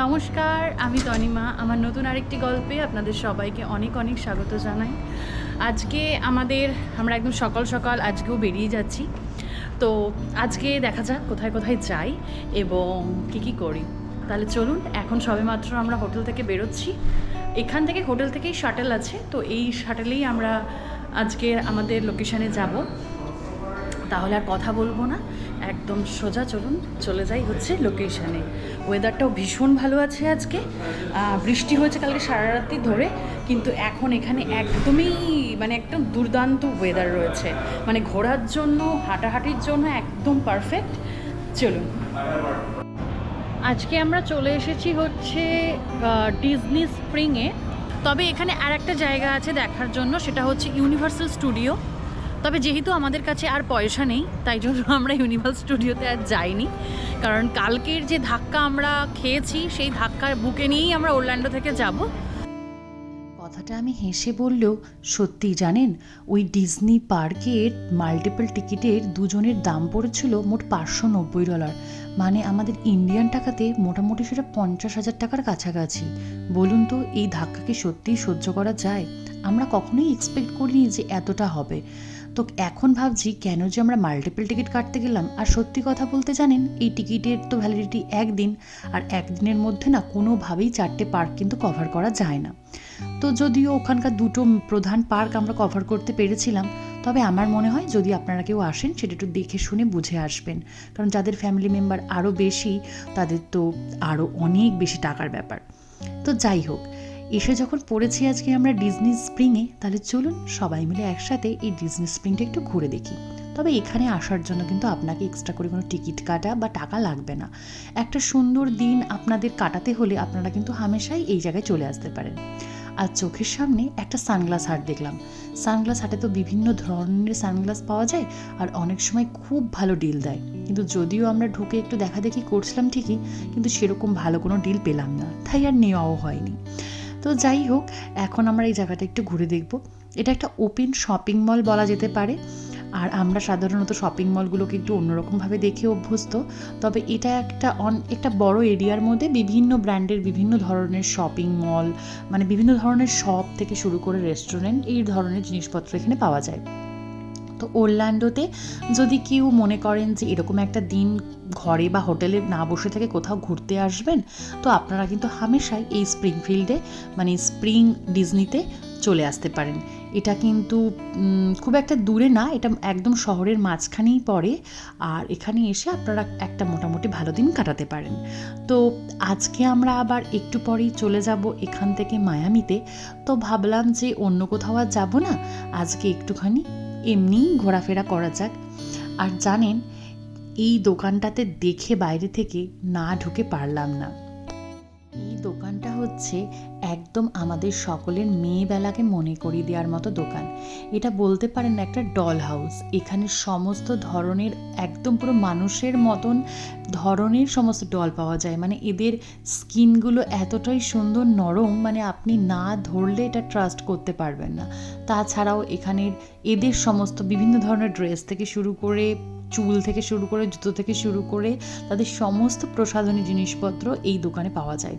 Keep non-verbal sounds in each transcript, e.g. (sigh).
নমস্কার, আমি তনিমা। আমার নতুন আরেকটি গল্পে আপনাদের সবাইকে অনেক অনেক স্বাগত জানাই। আজকে আমাদের, আমরা একদম সকাল সকাল আজকেও বেরিয়ে যাচ্ছি। তো আজকে দেখা যাক কোথায় কোথায় যাই এবং কি কি করি। তাহলে চলুন, এখন সবেমাত্র আমরা হোটেল থেকে বেরোচ্ছি। এখান থেকে হোটেল থেকেই শাটেল আছে। তো এই শাটেলেই আমরা আজকে আমাদের লোকেশানে যাব। তাহলে আর কথা বলব না। একদম সোজা চলুন, চলে যাই হচ্ছে লোকেশানে ওয়েদারটাও ভীষণ ভালো আছে আজকে। বৃষ্টি হয়েছে কালকে সারা রাত্রি ধরে, কিন্তু এখন এখানে একদমই মানে একদম দুর্দান্ত ওয়েদার রয়েছে। মানে ঘোরার জন্য, হাঁটাহাঁটির জন্য একদম পারফেক্ট চলুন। আজকে আমরা চলে এসেছি হচ্ছে ডিজনি স্প্রিংয়ে তবে এখানে আর একটা জায়গা আছে দেখার জন্য, সেটা হচ্ছে ইউনিভার্সাল স্টুডিও তবে যেহেতু আমাদের কাছে আর পয়সা নেই, তাই জন্য আমরা ইউনিভার্স স্টুডিওতে আর যাইনি। কারণ কালকের যে ধাক্কা আমরা খেয়েছি, সেই ধাক্কার বুকে নিয়েই আমরা ওরল্যান্ডো থেকে যাব। কথাটা আমি হেসে বললেও সত্যি জানেন, ওই ডিজনি পার্কের মাল্টিপল টিকিটের দুজনের দাম পড়েছিল মোট পাঁচশো নব্বই ডলার মানে আমাদের ইন্ডিয়ান টাকাতে মোটামুটি সেটা পঞ্চাশ হাজার টাকার কাছাকাছি। বলুন তো, এই ধাক্কাকে সত্যিই সহ্য করা যায়? আমরা কখনোই এক্সপেক্ট করিনি যে এতটা হবে। তো এখন ভাবছি কেন যে আমরা মাল্টিপল টিকিট কাটতে গেলাম। আর সত্যি কথা বলতে জানেন, এই টিকিটের তো ভ্যালিডিটি একদিন, আর একদিনের মধ্যে না কোনোভাবেই চারটে পার্ক কিন্তু কভার করা যায় না। তো যদিও ওখানকার দুটো প্রধান পার্ক আমরা কভার করতে পেরেছিলাম, তবে আমার মনে হয় যদি আপনারা কেউ আসেন, সেটা একটু দেখে শুনে বুঝে আসবেন। কারণ যাদের ফ্যামিলি মেম্বার আরও বেশি, তাদের তো আরও অনেক বেশি টাকার ব্যাপার। তো যাই হোক এসে যখন পড়েছি আজকে আমরা ডিজনি স্প্রিংয়ে তাহলে চলুন সবাই মিলে একসাথে এই ডিজনি স্প্রিংটা একটু ঘুরে দেখি। তবে এখানে আসার জন্য কিন্তু আপনাকে এক্সট্রা করে কোনো টিকিট কাটা বা টাকা লাগবে না। একটা সুন্দর দিন আপনাদের কাটাতে হলে আপনারা কিন্তু হামেশাই এই জায়গায় চলে আসতে পারেন। আর চোখের সামনে একটা সানগ্লাস হাট দেখলাম। সানগ্লাস হাটে তো বিভিন্ন ধরনের সানগ্লাস পাওয়া যায় আর অনেক সময় খুব ভালো ডিল দেয়। কিন্তু যদিও আমরা ঢুকে একটু দেখাদেখি করছিলাম ঠিকই, কিন্তু সেরকম ভালো কোনো ডিল পেলাম না। তাই আর নেওয়াও হয়নি। তো যাই হোক, এখন আমরা এই জায়গাটা একটু ঘুরে দেখব। এটা একটা ওপেন শপিং মল বলা যেতে পারে। আর আমরা সাধারণত শপিং মলগুলোকে একটু অন্যরকমভাবে দেখে অভ্যস্ত। তবে এটা একটা অন, একটা বড় এরিয়ার মধ্যে বিভিন্ন ব্র্যান্ডের বিভিন্ন ধরনের শপিং মল মানে বিভিন্ন ধরনের শপ থেকে শুরু করে রেস্টুরেন্ট এই ধরনের জিনিসপত্র এখানে পাওয়া যায়। তো ওরল্যান্ডোতে যদি কেউ মনে করেন যে এরকম একটা দিন ঘরে বা হোটেলে না বসে থেকে কোথাও ঘুরতে আসবেন, তো আপনারা কিন্তু হামেশাই এই স্প্রিংফিল্ডে মানে স্প্রিং ডিজনিতে চলে আসতে পারেন। এটা কিন্তু খুব একটা দূরে না, এটা একদম শহরের মাঝখানেই পড়ে, আর এখানে এসে আপনারা একটা মোটামুটি ভালো দিন কাটাতে পারেন। তো আজকে আমরা আবার একটু পরেই চলে যাব এখান থেকে মায়ামিতে। তো ভাবলাম যে অন্য কোথাও আর যাব না, আজকে একটুখানি এমনিই ঘোরাফেরা করা যাক। আর জানেন, এই দোকানটাতে দেখে বাইরে থেকে না ঢুকে পারলাম না। এই দোকানটা হচ্ছে একদম আমাদের সকলের মেয়েবেলাকে মনে করিয়ে দেওয়ার মতো দোকান। এটা বলতে পারেন একটা ডল হাউস এখানে সমস্ত ধরনের, একদম পুরো মানুষের মতন ধরনের সমস্ত ডল পাওয়া যায়। মানে এদের স্কিনগুলো এতটাই সুন্দর নরম মানে আপনি না ধরলে এটা ট্রাস্ট করতে পারবেন না। তাছাড়াও এখানের এদের সমস্ত বিভিন্ন ধরনের ড্রেস থেকে শুরু করে চুল থেকে শুরু করে, জুতো থেকে শুরু করে তাদের সমস্ত প্রসাধনী জিনিসপত্র এই দোকানে পাওয়া যায়।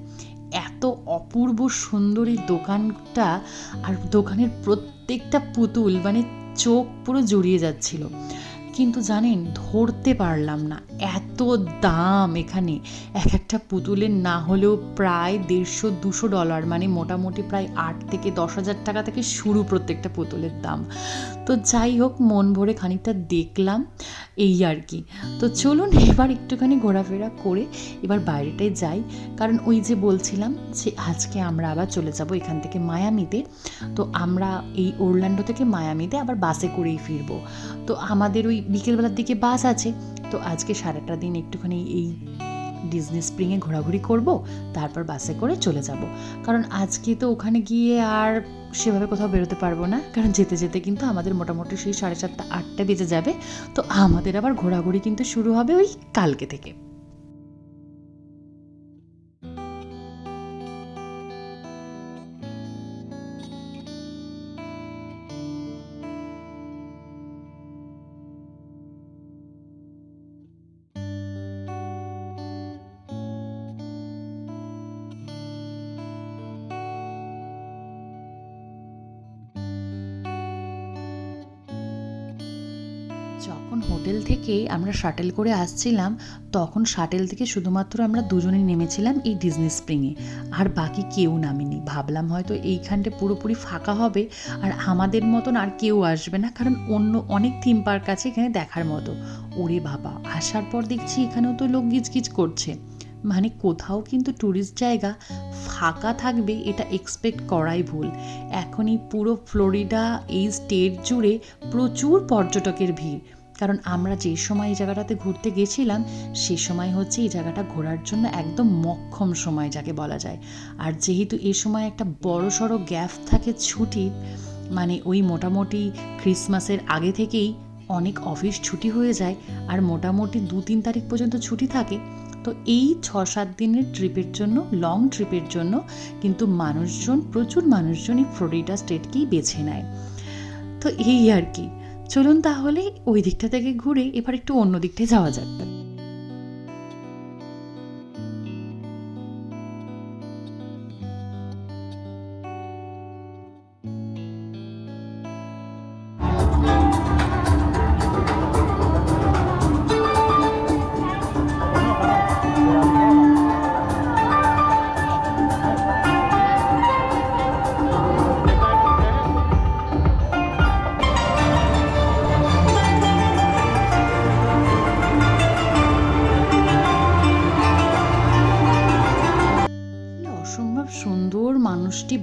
এত অপূর্ব সুন্দর এই দোকানটা আর দোকানের প্রত্যেকটা পুতুল মানে চোখ পুরো জড়িয়ে যাচ্ছিল। কিন্তু জানেন ধরতে পারলাম না। এত দাম এখানে। এক একটা পুতুলের না হলেও প্রায় দেড়শো, দুশো ডলার মানে মোটামুটি প্রায় আট থেকে দশ হাজার টাকা থেকে শুরু প্রত্যেকটা পুতুলের দাম। তো যাই হোক, মন ভরে খানিকটা দেখলাম এই আর কি। তো চলুন (laughs) এবার একটুখানি ঘোরাফেরা করে এবার বাইরেটায় যাই। কারণ ওই যে বলছিলাম যে আজকে আমরা আবার চলে যাব এখান থেকে মায়ামিতে। তো আমরা এই ওরল্যান্ডো থেকে মায়ামিতে আবার বাসে করেই ফিরবো। তো আমাদের ওই বিকেলবেলার দিকে বাস আছে। তো আজকে সারাটা দিন একটুখানি এই ডিজনি স্প্রিংয়ে ঘোরাঘুরি করব, তারপর বাসে করে চলে যাব। কারণ আজকে তো ওখানে গিয়ে আর সেভাবে কোথাও বেরোতে পারব না। কারণ যেতে যেতে কিন্তু আমাদের মোটামুটি সেই সাড়ে সাতটা, আটটা বেজে যাবে। তো আমাদের আবার ঘোরাঘুরি কিন্তু শুরু হবে ওই কালকে থেকে। যখন হোটেল থেকে আমরা শাটেল করে আসছিলাম, তখন শাটেল থেকে শুধুমাত্র আমরা দুজনে নেমেছিলাম এই ডিজনি স্প্রিংয়ে। আর বাকি কেউ নামেনি। ভাবলাম হয়তো এইখানটা পুরোপুরি ফাঁকা হবে আর আমাদের মতন আর কেউ আসবে না, কারণ অন্য অনেক থিম পার্ক আছে এখানে দেখার মতো। ওরে বাবা, আসার পর দেখছি এখানেও তো লোক গিজগিজ করছে। মানে কোথাও কিন্তু ট্যুরিস্ট জায়গা ফাঁকা থাকবে, এটা এক্সপেক্ট করাই ভুল। এখনই পুরো ফ্লোরিডা এই স্টেট জুড়ে প্রচুর পর্যটকের ভিড়। কারণ আমরা যে সময় এই জায়গাটাতে ঘুরতে গেছিলাম, সে সময় হচ্ছে এই জায়গাটা ঘোরার জন্য একদম মক্ষম সময় যাকে বলা যায়। আর যেহেতু এ সময় একটা বড় সড়ো গ্যাপ থাকে ছুটির মানে ওই মোটামুটি ক্রিসমাসের আগে থেকেই অনেক অফিস ছুটি হয়ে যায়, আর মোটামুটি দু তিন তারিখ পর্যন্ত ছুটি থাকে তো এই ছ সাত দিনের ট্রিপের জন্য, লং ট্রিপের জন্য কিন্তু মানুষজন, প্রচুর মানুষজন এই ফ্লোরিডা স্টেটকেই বেছে নেয়। তো এই আর কি। চলুন তাহলে ওই দিকটা থেকে ঘুরে এবার একটু অন্য দিকটায় যাওয়া যাক।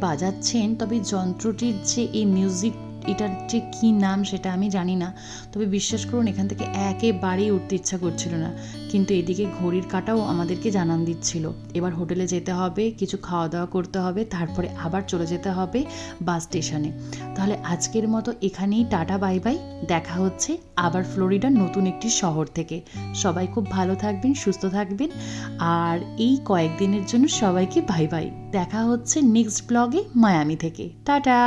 বাজাচ্ছেন তবে যন্ত্রটির যে এই মিউজিক এটার যে কি নাম সেটা আমি জানি না। তবে বিশ্বাস করুন, এখান থেকে একেবারেই উঠতে ইচ্ছা করছিল না। কিন্তু এদিকে ঘড়ির কাটাও আমাদেরকে জানান দিচ্ছিল। এবার হোটেলে যেতে হবে, কিছু খাওয়া দাওয়া করতে হবে, তারপরে আবার চলে যেতে হবে বাস স্টেশনে। তাহলে আজকের মতো এখানেই টাটা, বাই বাই। দেখা হচ্ছে আবার ফ্লোরিডার নতুন একটি শহর থেকে। সবাই খুব ভালো থাকবেন, সুস্থ থাকবেন। আর এই কয়েকদিনের জন্য সবাইকে বাই বাই। দেখা হচ্ছে নেক্সট ব্লগে মায়ামি থেকে। টাটা!